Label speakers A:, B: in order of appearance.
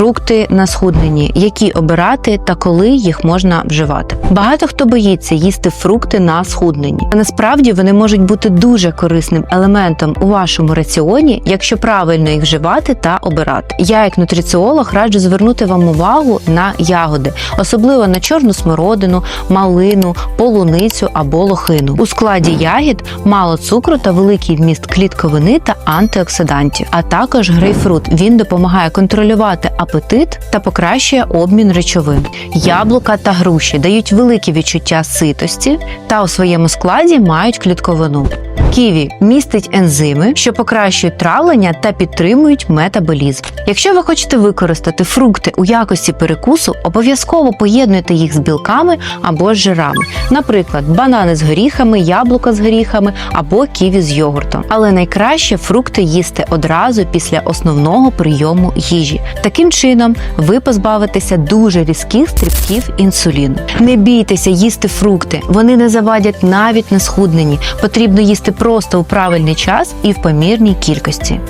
A: фрукти на схудненні, які обирати та коли їх можна вживати. Багато хто боїться їсти фрукти на схудненні. Насправді вони можуть бути дуже корисним елементом у вашому раціоні, якщо правильно їх вживати та обирати. Я, як нутриціолог, раджу звернути вам увагу на ягоди, особливо на чорну смородину, малину, полуницю або лохину. У складі ягід мало цукру та великий вміст клітковини та антиоксидантів, а також грейпфрут. Він допомагає контролювати апетит та покращує обмін речовин. Яблука та груші дають велике відчуття ситості та у своєму складі мають клітковину. Ківі містить ензими, що покращують травлення та підтримують метаболізм. Якщо ви хочете використати фрукти у якості перекусу, обов'язково поєднуйте їх з білками або з жирами, наприклад, банани з горіхами, яблука з горіхами або ківі з йогуртом. Але найкраще фрукти їсти одразу після основного прийому їжі. Таким чином, ви позбавитеся дуже різких стрибків інсуліну. Не бійтеся їсти фрукти, вони не завадять навіть на схудненні. Потрібно їсти просто у правильний час і в помірній кількості.